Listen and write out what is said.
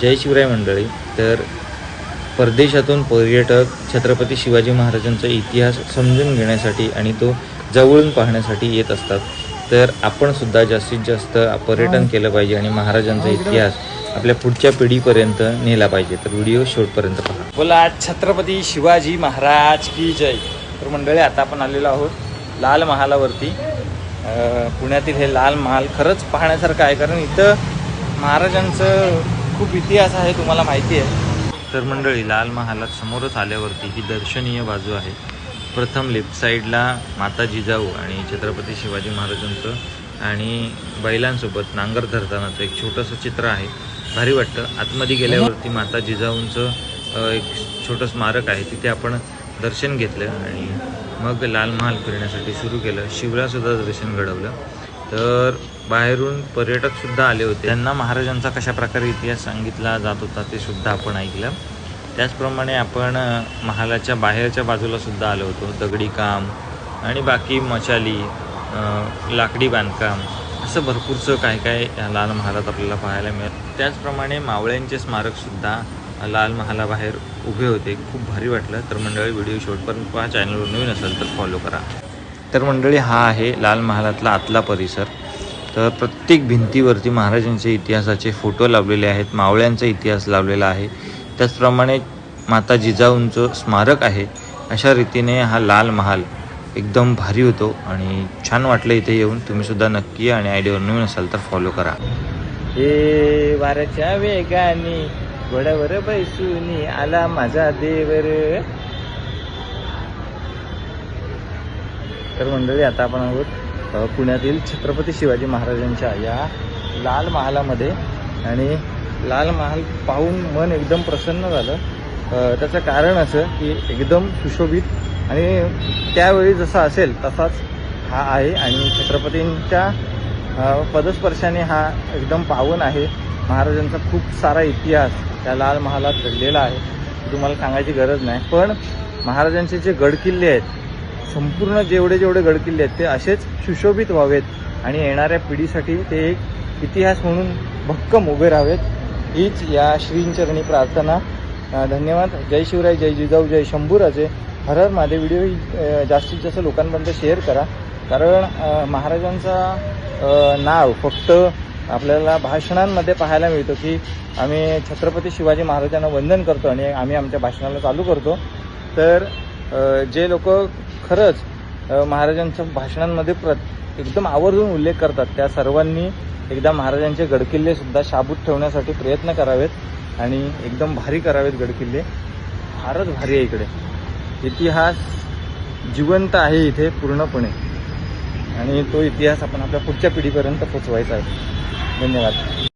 जय शिवराय मंडळी. तर परदेशातून पर्यटक छत्रपती शिवाजी महाराजांचा इतिहास समजून घेण्यासाठी आणि तो जवळून पाहण्यासाठी येत असतात. तर आपण सुद्धा जास्तीत जास्त पर्यटन केलं पाहिजे आणि महाराजांचा इतिहास आपल्या पुढच्या पिढीपर्यंत नेला पाहिजे. तर व्हिडिओ शेवटपर्यंत पहा. बोला छत्रपती शिवाजी महाराज की जय? तर मंडळी आता आपण आलेलो आहोत लाल महालावरती. पुण्यातील हे लाल महाल खरंच पाहण्यासारखं आहे कारण इथं महाराजांचं खूप इतिहास आहे तुम्हाला माहिती आहे. तर मंडळी लाल महालात समोरच आल्यावरती ही दर्शनीय बाजू आहे. प्रथम लेफ्ट साईडला माता जिजाऊ आणि छत्रपती शिवाजी महाराजांचं आणि बैलांसोबत नांगर धरतानाचं एक छोटंसं चित्र आहे. भारी वाटतं. आतमध्ये गेल्यावरती माता जिजाऊंचं एक छोटं स्मारक आहे. तिथे आपण दर्शन घेतलं आणि मग लाल महाल फिरण्यासाठी सुरू केलं. शिवरासुद्धा दर्शन घडवलं. तर बाहेरून पर्यटकसुद्धा आले होते. त्यांना महाराजांचा कशा प्रकारे इतिहास सांगितला जात होता ते सुद्धा आपण ऐकलं. त्याचप्रमाणे आपण महालाच्या बाहेरच्या बाजूला सुद्धा आलो होतो. दगडी काम आणि बाकी मशाली लाकडी बांधकाम असं भरपूरचं काय काय लाल महालात आपल्याला पाहायला मिळेल. त्याचप्रमाणे मावळ्यांचे स्मारकसुद्धा लाल महालाबाहेर उभे होते. खूप भारी वाटलं. तर मंडळी व्हिडिओ शेवटपर्यंत पहा. चॅनलवर नवीन असेल तर फॉलो करा. तर मंडळी हा आहे लाल महालातला आतला परिसर. तर प्रत्येक भिंतीवरती महाराजांच्या इतिहासाचे फोटो लावलेले आहेत मावळ्यांचा इतिहास लावलेला आहे. त्याचप्रमाणे माता जिजाऊंचं स्मारक आहे. अशा रीतीने हा लाल महाल एकदम भारी होतो आणि छान वाटलं इथे येऊन. तुम्ही सुद्धा नक्की आणि आयडियावर नवीन असाल तर फॉलो करा. हे वाऱ्याच्या वेगाने घोड्यावर बैसून आला माझा देवर. तर मंडळी आता आपण आहोत पुण्यातील छत्रपती शिवाजी महाराजांच्या या लाल महालामध्ये. आणि लाल महाल पाहून मन एकदम प्रसन्न झालं. त्याचं कारण असं की एकदम सुशोभित आणि त्यावेळी जसा असेल तसाच हा आहे. आणि छत्रपतींच्या पदस्पर्शाने हा एकदम पावन आहे. महाराजांचा खूप सारा इतिहास त्या लाल महालात घडलेला आहे. तुम्हाला सांगायची गरज नाही. पण महाराजांचे जे गडकिल्ले आहेत संपूर्ण जेवढे जेवढे गडकिल्ले आहेत ते असेच सुशोभित व्हावेत आणि येणाऱ्या पिढीसाठी ते एक इतिहास म्हणून भक्कम उभे राहावेत. हीच या श्रींचरणी प्रार्थना. धन्यवाद. जय शिवराय जय जिजाऊ जय शंभूराजे. हर हर माझे व्हिडिओ जास्तीत जास्त लोकांपर्यंत शेअर करा. कारण महाराजांचा नाव फक्त आपल्याला भाषणांमध्ये पाहायला मिळतो की आम्ही छत्रपती शिवाजी महाराजांना वंदन करतो आणि आम्ही आमच्या भाषणाला चालू करतो. तर जे लोक खरंच महाराजांच्या भाषणांमध्ये प्र एकदम आवर्जून उल्लेख करतात त्या सर्वांनी एकदा महाराजांचे गडकिल्ले सुद्धा शाबूत ठेवण्यासाठी प्रयत्न करावेत आणि एकदम भारी करावेत गडकिल्ले. फारच भारी आहे इकडे. इतिहास जिवंत आहे इथे पूर्णपणे. आणि तो इतिहास आपण आपल्या पुढच्या पिढीपर्यंत पोचवायचा आहे. धन्यवाद.